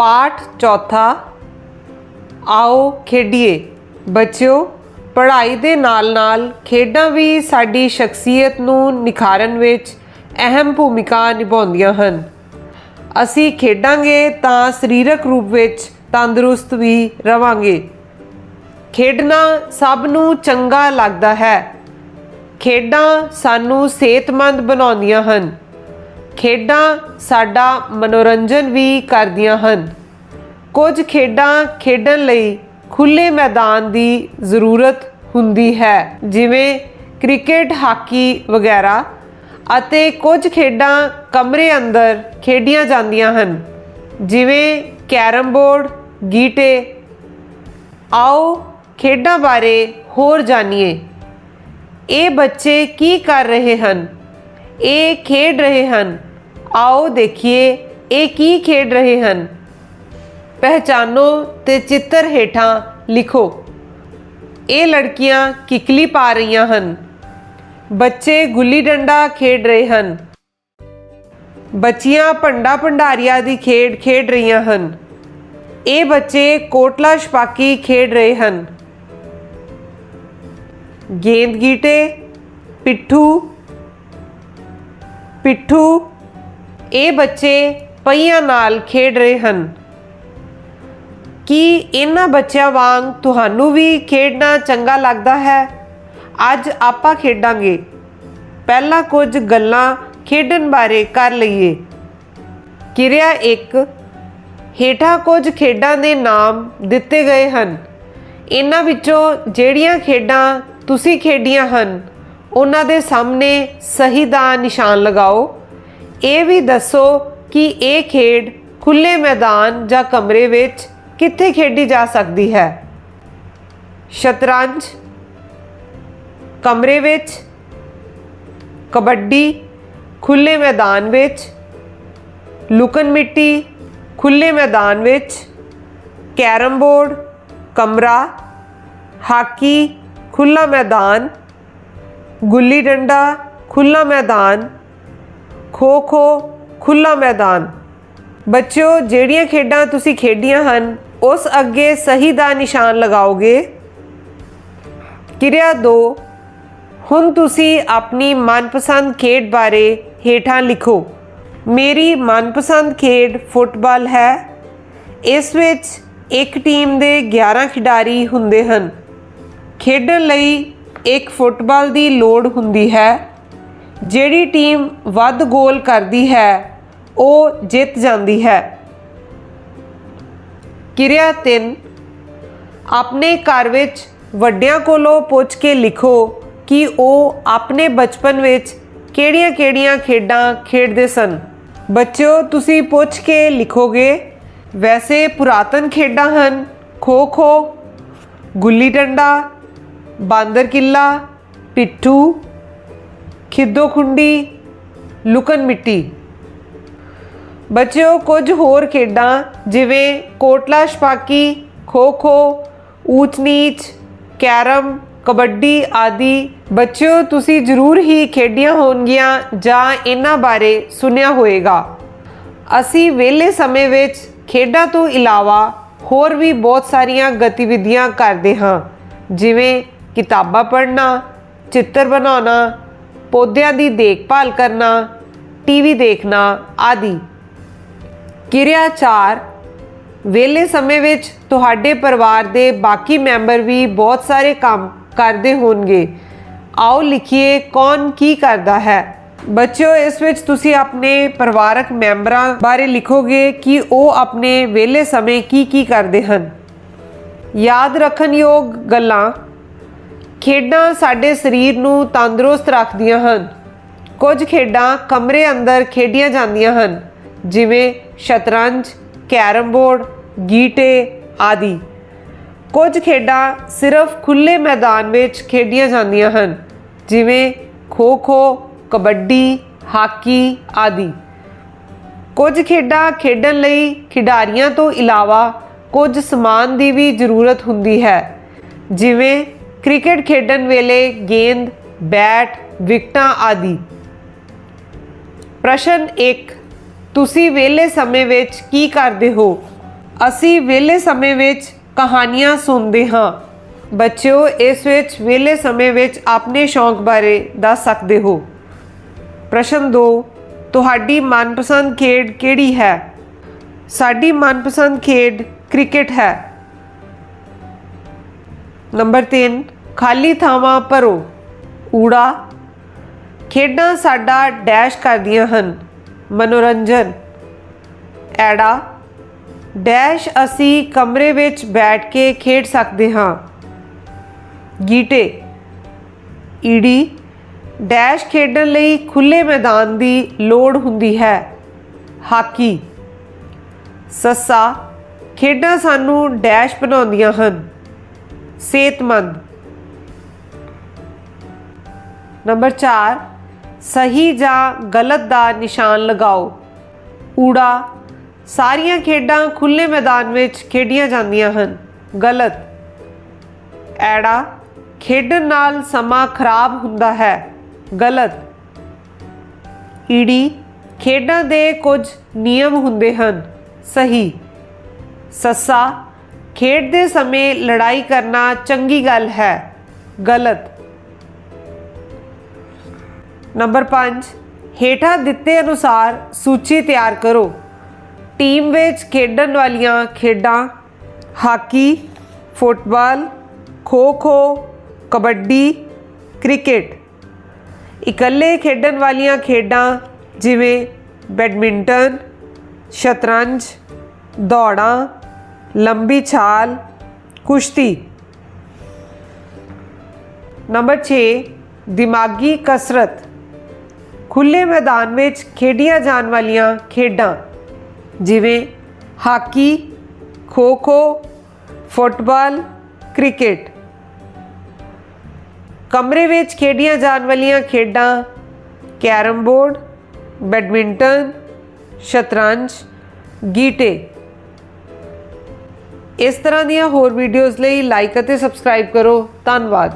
ਪਾਠ ਚੌਥਾ, ਆਓ ਖੇਡੀਏ। ਬੱਚਿਓ, ਪੜ੍ਹਾਈ ਦੇ ਨਾਲ-ਨਾਲ ਖੇਡਾਂ ਵੀ ਸਾਡੀ ਸ਼ਖਸੀਅਤ ਨੂੰ ਨਿਖਾਰਨ ਵਿੱਚ ਅਹਿਮ ਭੂਮਿਕਾ ਨਿਭਾਉਂਦੀਆਂ ਹਨ। ਅਸੀਂ ਖੇਡਾਂਗੇ ਤਾਂ ਸਰੀਰਕ ਰੂਪ ਵਿੱਚ ਤੰਦਰੁਸਤ ਵੀ ਰਵਾਂਗੇ। ਖੇਡਣਾ ਸਭ ਨੂੰ ਚੰਗਾ ਲੱਗਦਾ ਹੈ। ਖੇਡਾਂ ਸਾਨੂੰ ਸਿਹਤਮੰਦ ਬਣਾਉਂਦੀਆਂ ਹਨ। ਖੇਡਾਂ ਸਾਡਾ ਮਨੋਰੰਜਨ ਵੀ ਕਰਦੀਆਂ ਹਨ। ਕੁਝ ਖੇਡਾਂ ਖੇਡਣ ਲਈ ਖੁੱਲੇ ਮੈਦਾਨ ਦੀ ਜ਼ਰੂਰਤ ਹੁੰਦੀ ਹੈ, ਜਿਵੇਂ ਕ੍ਰਿਕਟ, ਹਾਕੀ ਵਗੈਰਾ, ਅਤੇ ਕੁਝ ਖੇਡਾਂ ਕਮਰੇ ਅੰਦਰ ਖੇਡੀਆਂ ਜਾਂਦੀਆਂ ਹਨ, ਜਿਵੇਂ ਕੈਰਮ ਬੋਰਡ, ਗੀਟੇ। ਆਓ ਖੇਡਾਂ ਬਾਰੇ ਹੋਰ ਜਾਣੀਏ। ਇਹ ਬੱਚੇ ਕੀ ਕਰ ਰਹੇ ਹਨ? ਇਹ ਖੇਡ ਰਹੇ ਹਨ? ਆਓ ਦੇਖੀਏ ਇਹ ਕੀ ਖੇਡ ਰਹੇ ਹਨ। ਪਹਿਚਾਨੋ ਤੇ ਚਿੱਤਰ ਹੇਠਾਂ ਲਿਖੋ। ਇਹ ਲੜਕੀਆਂ ਕਿਕਲੀ ਪਾ ਰਹੀਆਂ ਹਨ। ਬੱਚੇ ਗੁੱਲੀ ਡੰਡਾ ਖੇਡ ਰਹੇ ਹਨ। ਬੱਚੀਆਂ ਭੰਡਾ ਭੰਡਾਰੀਆ ਦੀ ਖੇਡ ਖੇਡ ਰਹੀਆਂ ਹਨ। ਇਹ ਬੱਚੇ ਕੋਟਲਾ ਛਪਾਕੀ ਖੇਡ ਰਹੇ ਹਨ। ਗੇਂਦ ਗੀਟੇ, ਪਿੱਠੂ ਪਿੱਠੂ ਇਹ ਬੱਚੇ ਪਈਆਂ ਨਾਲ ਖੇਡ ਰਹੇ ਹਨ। ਕੀ ਇਹਨਾਂ ਬੱਚਿਆਂ ਵਾਂਗ ਤੁਹਾਨੂੰ ਵੀ ਖੇਡਣਾ ਚੰਗਾ ਲੱਗਦਾ ਹੈ? ਅੱਜ ਆਪਾਂ ਖੇਡਾਂਗੇ। ਪਹਿਲਾਂ ਕੁਝ ਗੱਲਾਂ ਖੇਡਣ ਬਾਰੇ ਕਰ ਲਈਏ। ਕਿਰਿਆ 1 ਹੇਠਾਂ ਕੁਝ ਖੇਡਾਂ ਦੇ ਨਾਮ ਦਿੱਤੇ ਗਏ ਹਨ। ਇਹਨਾਂ ਵਿੱਚੋਂ ਜਿਹੜੀਆਂ ਖੇਡਾਂ ਤੁਸੀਂ ਖੇਡੀਆਂ ਹਨ, ਉਹਨਾਂ ਦੇ ਸਾਹਮਣੇ ਸਹੀ ਦਾ ਨਿਸ਼ਾਨ ਲਗਾਓ। ਇਹ ਵੀ ਦੱਸੋ ਕਿ ਇਹ ਖੇਡ ਖੁੱਲੇ ਮੈਦਾਨ ਜਾਂ ਕਮਰੇ ਵਿੱਚ ਕਿੱਥੇ ਖੇਡੀ ਜਾ ਸਕਦੀ ਹੈ? ਸ਼ਤਰੰਜ, ਕਮਰੇ ਵਿੱਚ, ਕਬੱਡੀ ਖੁੱਲੇ ਮੈਦਾਨ ਵਿੱਚ ਲੁਕਨ ਮਿੱਟੀ ਖੁੱਲੇ ਮੈਦਾਨ ਵਿੱਚ, ਕੈਰਮ ਬੋਰਡ, ਕਮਰਾ, ਹਾਕੀ ਖੁੱਲਾ ਮੈਦਾਨ, ਗੁੱਲੀ ਡੰਡਾ ਖੁੱਲਾ ਮੈਦਾਨ ਖੋ ਖੋ ਖੁੱਲਾ ਮੈਦਾਨ। ਬੱਚਿਓ, ਜਿਹੜੀਆਂ ਖੇਡਾਂ ਤੁਸੀਂ ਖੇਡੀਆਂ ਹਨ, ਉਸ ਅੱਗੇ ਸਹੀ ਦਾ ਨਿਸ਼ਾਨ ਲਗਾਓਗੇ? ਕਿਰਿਆ 2 ਹੁਣ ਤੁਸੀਂ ਆਪਣੀ ਮਨਪਸੰਦ ਖੇਡ ਬਾਰੇ ਹੇਠਾਂ ਲਿਖੋ। ਮੇਰੀ ਮਨਪਸੰਦ ਖੇਡ ਫੁੱਟਬਾਲ ਹੈ। ਇਸ ਵਿੱਚ ਇੱਕ ਟੀਮ ਦੇ 11 ਖਿਡਾਰੀ ਹੁੰਦੇ ਹਨ। ਖੇਡਣ ਲਈ ਇੱਕ ਫੁੱਟਬਾਲ ਦੀ ਲੋੜ ਹੁੰਦੀ ਹੈ। ਜਿਹੜੀ ਟੀਮ ਵੱਧ ਗੋਲ ਕਰਦੀ ਹੈ, ਉਹ ਜਿੱਤ ਜਾਂਦੀ ਹੈ। ਕਿਰਿਆ 3 ਆਪਣੇ ਘਰ ਵਿੱਚ ਵੱਡਿਆਂ ਕੋਲੋਂ ਪੁੱਛ ਕੇ ਲਿਖੋ ਕਿ ਉਹ ਆਪਣੇ ਬਚਪਨ ਵਿੱਚ ਕਿਹੜੀਆਂ-ਕਿਹੜੀਆਂ ਖੇਡਾਂ ਖੇਡਦੇ ਸਨ। ਬੱਚਿਓ, ਤੁਸੀਂ ਪੁੱਛ ਕੇ ਲਿਖੋਗੇ, ਵੈਸੇ ਪੁਰਾਤਨ ਖੇਡਾਂ ਹਨ ਖੋ ਖੋ ਗੁੱਲੀ ਡੰਡਾ, ਬਾਂਦਰ ਕਿੱਲਾ, ਪਿੱਠੂ ਖਿੱਦੋ ਖੁੰਡੀ ਲੁਕਨ ਮਿੱਟੀ। ਬੱਚਿਓ, ਕੁਝ ਹੋਰ ਖੇਡਾਂ, ਜਿਵੇਂ ਕੋਟਲਾ ਛਪਾਕੀ, ਖੋ ਖੋ, ਊਚ ਨੀਚ, ਕੈਰਮ, ਕਬੱਡੀ ਆਦਿ। ਬੱਚਿਓ, ਤੁਸੀਂ ਜ਼ਰੂਰ ਹੀ ਖੇਡੀਆਂ ਹੋਣਗੀਆਂ ਜਾਂ ਇਹਨਾਂ ਬਾਰੇ ਸੁਣਿਆ ਹੋਵੇਗਾ ਅਸੀਂ ਵਿਹਲੇ ਸਮੇਂ ਵਿੱਚ ਖੇਡਾਂ ਤੋਂ ਇਲਾਵਾ ਹੋਰ ਵੀ ਬਹੁਤ ਸਾਰੀਆਂ ਗਤੀਵਿਧੀਆਂ ਕਰਦੇ ਹਾਂ। ਜਿਵੇਂ ਕਿਤਾਬਾਂ ਪੜ੍ਹਨਾ, ਚਿੱਤਰ ਬਣਾਉਣਾ ਪੌਦਿਆਂ ਦੀ ਦੇਖਭਾਲ ਕਰਨਾ, ਟੀਵੀ ਦੇਖਣਾ ਆਦਿ। ਕਿਰਿਆ 4 ਵਿਹਲੇ ਸਮੇਂ ਵਿੱਚ ਤੁਹਾਡੇ ਪਰਿਵਾਰ ਦੇ ਬਾਕੀ ਮੈਂਬਰ ਵੀ ਬਹੁਤ ਸਾਰੇ ਕੰਮ ਕਰਦੇ ਹੋਣਗੇ। ਆਓ ਲਿਖੀਏ ਕੌਣ ਕੀ ਕਰਦਾ ਹੈ। ਬੱਚਿਓ, ਇਸ ਵਿੱਚ ਤੁਸੀਂ ਆਪਣੇ ਪਰਿਵਾਰਕ ਮੈਂਬਰਾਂ ਬਾਰੇ ਲਿਖੋਗੇ ਕਿ ਉਹ ਆਪਣੇ ਵਿਹਲੇ ਸਮੇਂ ਕੀ ਕੀ ਕਰਦੇ ਹਨ। ਯਾਦ ਰੱਖਣ ਯੋਗ ਗੱਲਾਂ ਖੇਡਾਂ ਸਾਡੇ ਸਰੀਰ ਨੂੰ ਤੰਦਰੁਸਤ ਰੱਖਦੀਆਂ ਹਨ। ਕੁਝ ਖੇਡਾਂ ਕਮਰੇ ਅੰਦਰ ਖੇਡੀਆਂ ਜਾਂਦੀਆਂ ਹਨ, ਜਿਵੇਂ ਸ਼ਤਰੰਜ, ਕੈਰਮ ਬੋਰਡ, ਗੀਟੇ ਆਦਿ। ਕੁਝ ਖੇਡਾਂ ਸਿਰਫ ਖੁੱਲੇ ਮੈਦਾਨ ਵਿੱਚ ਖੇਡੀਆਂ ਜਾਂਦੀਆਂ ਹਨ, ਜਿਵੇਂ ਖੋ ਖੋ ਕਬੱਡੀ, ਹਾਕੀ ਆਦਿ। ਕੁਝ ਖੇਡਾਂ ਖੇਡਣ ਲਈ ਖਿਡਾਰੀਆਂ ਤੋਂ ਇਲਾਵਾ ਕੁਝ ਸਮਾਨ ਦੀ ਵੀ ਜ਼ਰੂਰਤ ਹੁੰਦੀ ਹੈ, ਜਿਵੇਂ ਕ੍ਰਿਕਟ ਖੇਡਣ ਵੇਲੇ ਗੇਂਦ, ਬੈਟ, ਵਿਕਟਾਂ ਆਦਿ। ਪ੍ਰਸ਼ਨ 1 ਤੁਸੀਂ ਵਿਹਲੇ ਸਮੇਂ ਵਿੱਚ ਕੀ ਕਰਦੇ ਹੋ? ਅਸੀਂ ਵਿਹਲੇ ਸਮੇਂ ਵਿੱਚ ਕਹਾਣੀਆਂ ਸੁਣਦੇ ਹਾਂ। ਬੱਚਿਓ, ਇਸ ਵਿੱਚ ਵਿਹਲੇ ਸਮੇਂ ਵਿੱਚ ਆਪਣੇ ਸ਼ੌਂਕ ਬਾਰੇ ਦੱਸ ਸਕਦੇ ਹੋ। ਪ੍ਰਸ਼ਨ 2 ਤੁਹਾਡੀ ਮਨਪਸੰਦ ਖੇਡ ਕਿਹੜੀ ਹੈ? ਸਾਡੀ ਮਨਪਸੰਦ ਖੇਡ ਕ੍ਰਿਕਟ ਹੈ। ਨੰਬਰ 3 ਖਾਲੀ ਥਾਵਾਂ ਭਰੋ। ਊੜਾ। ਖੇਡਾਂ ਸਾਡਾ ਡੈਸ਼ ਕਰਦੀਆਂ ਹਨ। ਮਨੋਰੰਜਨ। ਐੜਾ। ਡੈਸ਼ ਅਸੀਂ ਕਮਰੇ ਵਿੱਚ ਬੈਠ ਕੇ ਖੇਡ ਸਕਦੇ ਹਾਂ। ਗੀਟੇ। ਈੜੀ। ਡੈਸ਼ ਖੇਡਣ ਲਈ ਖੁੱਲੇ ਮੈਦਾਨ ਦੀ ਲੋੜ ਹੁੰਦੀ ਹੈ। ਹਾਕੀ। ਸੱਸਾ। ਖੇਡਾਂ ਸਾਨੂੰ ਡੈਸ਼ ਬਣਾਉਂਦੀਆਂ ਹਨ। ਸਿਹਤਮੰਦ। ਨੰਬਰ 4 ਸਹੀ ਜਾਂ ਗਲਤ ਦਾ ਨਿਸ਼ਾਨ ਲਗਾਓ। ਊੜਾ, ਸਾਰੀਆਂ ਖੇਡਾਂ ਖੁੱਲੇ ਮੈਦਾਨ ਵਿੱਚ ਖੇਡੀਆਂ ਜਾਂਦੀਆਂ ਹਨ। ਗਲਤ, ਐੜਾ, ਖੇਡਣ ਨਾਲ ਸਮਾਂ ਖਰਾਬ ਹੁੰਦਾ ਹੈ। ਗਲਤ, ਈੜੀ, ਖੇਡਾਂ ਦੇ ਕੁਝ ਨਿਯਮ ਹੁੰਦੇ ਹਨ। ਸਹੀ, ਸੱਸਾ ਖੇਡਦੇ ਸਮੇਂ ਲੜਾਈ ਕਰਨਾ ਚੰਗੀ ਗੱਲ ਹੈ ਗਲਤ ਨੰਬਰ 5 ਹੇਠਾਂ ਦਿੱਤੇ ਅਨੁਸਾਰ ਸੂਚੀ ਤਿਆਰ ਕਰੋ ਟੀਮ ਵਿੱਚ ਖੇਡਣ ਵਾਲੀਆਂ ਖੇਡਾਂ hockey football kho-kho kabaddi cricket ਇਕੱਲੇ ਖੇਡਣ ਵਾਲੀਆਂ ਖੇਡਾਂ ਜਿਵੇਂ ਬੈਡਮਿੰਟਨ ਸ਼ਤਰੰਜ ਦੌੜਾਂ ਲੰਬੀ ਛਾਲ, ਕੁਸ਼ਤੀ। ਨੰਬਰ 6 ਦਿਮਾਗੀ ਕਸਰਤ। ਖੁੱਲੇ ਮੈਦਾਨ ਵਿੱਚ ਖੇਡੀਆਂ ਜਾਣ ਵਾਲੀਆਂ ਖੇਡਾਂ, ਜਿਵੇਂ ਹਾਕੀ, ਖੋ-ਖੋ, ਫੁੱਟਬਾਲ, ਕ੍ਰਿਕਟ। ਕਮਰੇ ਵਿੱਚ ਖੇਡੀਆਂ ਜਾਣ ਵਾਲੀਆਂ ਖੇਡਾਂ ਕੈਰਮ ਬੋਰਡ, ਬੈਡਮਿੰਟਨ, ਸ਼ਤਰੰਜ, ਗੀਟੇ। ਇਸ ਤਰ੍ਹਾਂ ਦੀਆਂ ਹੋਰ ਵੀਡੀਓਜ਼ ਲਈ ਲਾਈਕ ਅਤੇ ਸਬਸਕ੍ਰਾਈਬ ਕਰੋ। ਧੰਨਵਾਦ।